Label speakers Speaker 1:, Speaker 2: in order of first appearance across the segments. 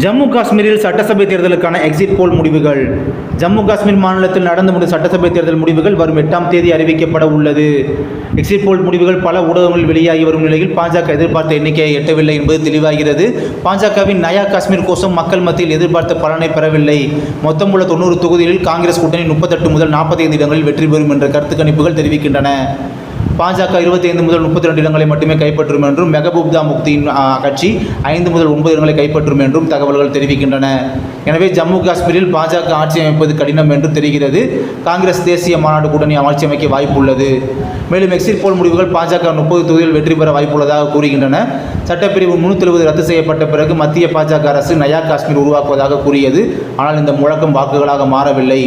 Speaker 1: ஜம்மு காஷ்மீரில் சட்டசபை தேர்தலுக்கான எக்ஸிட் போல் முடிவுகள். ஜம்மு காஷ்மீர் மாநிலத்தில் நடந்து முடிந்த சட்டசபை தேர்தல் முடிவுகள் வரும் எட்டாம் தேதி அறிவிக்கப்பட உள்ளது. எக்ஸிட் போல் முடிவுகள் பல ஊடகங்களில் வெளியாகி வரும் நிலையில் பாஜக எதிர்பார்த்த எண்ணிக்கையை எட்டவில்லை என்பது தெளிவாகிறது. பாஜகவின் நயா காஷ்மீர் கோஷம் மக்கள் மத்தியில் எதிர்பார்த்த பலனை பெறவில்லை. மொத்தம் உள்ள தொண்ணூறு தொகுதிகளில் காங்கிரஸ் கூட்டணி முப்பத்தெட்டு முதல் நாற்பத்தைந்து இடங்களில் வெற்றி பெறும் என்ற கருத்து கணிப்புகள் தெரிவிக்கின்றன. பாஜக 25 முதல் முப்பத்தி ரெண்டு இடங்களை மட்டுமே கைப்பற்றும் என்றும் மெகபூப்தா முக்தியின் கட்சி ஐந்து முதல் ஒன்பது இடங்களை கைப்பற்றும் என்றும் தகவல்கள் தெரிவிக்கின்றன. எனவே ஜம்மு காஷ்மீரில் பாஜக ஆட்சி அமைப்பது கடினம் என்று தெரிகிறது. காங்கிரஸ் தேசிய மாநாடு கூட்டணி ஆட்சி அமைக்க வாய்ப்பு உள்ளது மேலும் எக்ஸிட் போல் முடிவுகள் பாஜக முப்பது தொகுதியில் வெற்றி பெற வாய்ப்புள்ளதாக கூறுகின்றன. சட்டப்பிரிவு முன்னூற்றி எழுபது ரத்து செய்யப்பட்ட பிறகு மத்திய பாஜக அரசு நயா காஷ்மீர் உருவாக்குவதாக கூறியது. ஆனால் இந்த முழக்கம் வாக்குகளாக மாறவில்லை.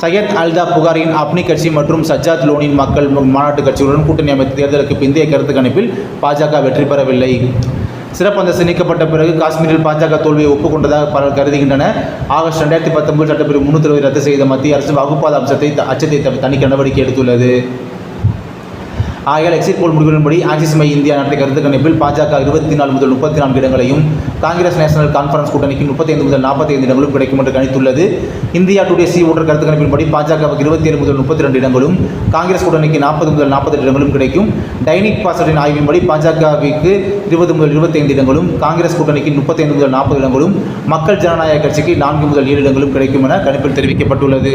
Speaker 1: சையத் அல்தா புகாரின் அப்னி கட்சி மற்றும் சஜாத் லோனின் மக்கள் மாநாட்டு கட்சியுடன் கூட்டணி அமைத்து தேர்தலுக்கு பிந்தைய கருத்து கணிப்பில் பாஜக வெற்றி பெறவில்லை. சிறப்பு அந்தஸ்து நீக்கப்பட்ட பிறகு காஷ்மீரில் பாஜக தோல்வியை ஒப்புக்கொண்டதாக பலர் கருதுகின்றனர் ஆகஸ்ட் ரெண்டாயிரத்தி பத்தொன்பது சட்டப்பிரிவு முன்னூற்றி ரத்து செய்த மத்திய அரசு வகுப்பாத அம்சத்தை அச்சத்தை த- தணிக்க நடவடிக்கை எடுத்துள்ளது. ஆகையால் எக்ஸிட் போல் முடிவுகளின்படி ஆக்சிஸ் மை இந்தியா நடத்திய கருத்து கணிப்பில் பாஜக இருபத்தி நாலு முதல் முப்பத்தி நான்கு இடங்களையும் காங்கிரஸ் நேஷனல் கான்ஃபரன்ஸ் கூட்டணிக்கு முப்பத்தைந்து முதல் நாற்பத்தைந்து இடங்களும் கிடைக்கும் என்று கணித்துள்ளது. இந்தியா டுடே சி ஓட்டர் கருத்து கணிப்பின்படி பாஜகவுக்கு இருபத்தி ஏழு முதல் முப்பத்தி ரெண்டு இடங்களும் காங்கிரஸ் கூட்டணிக்கு நாற்பது முதல் நாற்பத்தி இடங்களும் கிடைக்கும். டைனிக் பாசரின் ஆய்வின்படி பாஜகவிற்கு இருபது முதல் இருபத்தைந்து இடங்களும் காங்கிரஸ் கூட்டணிக்கு முப்பத்தைந்து முதல் நாற்பது இடங்களும் மக்கள் ஜனநாயக கட்சிக்கு நான்கு முதல் ஏழு இடங்களும் கிடைக்கும் என கணிப்பில் தெரிவிக்கப்பட்டுள்ளது.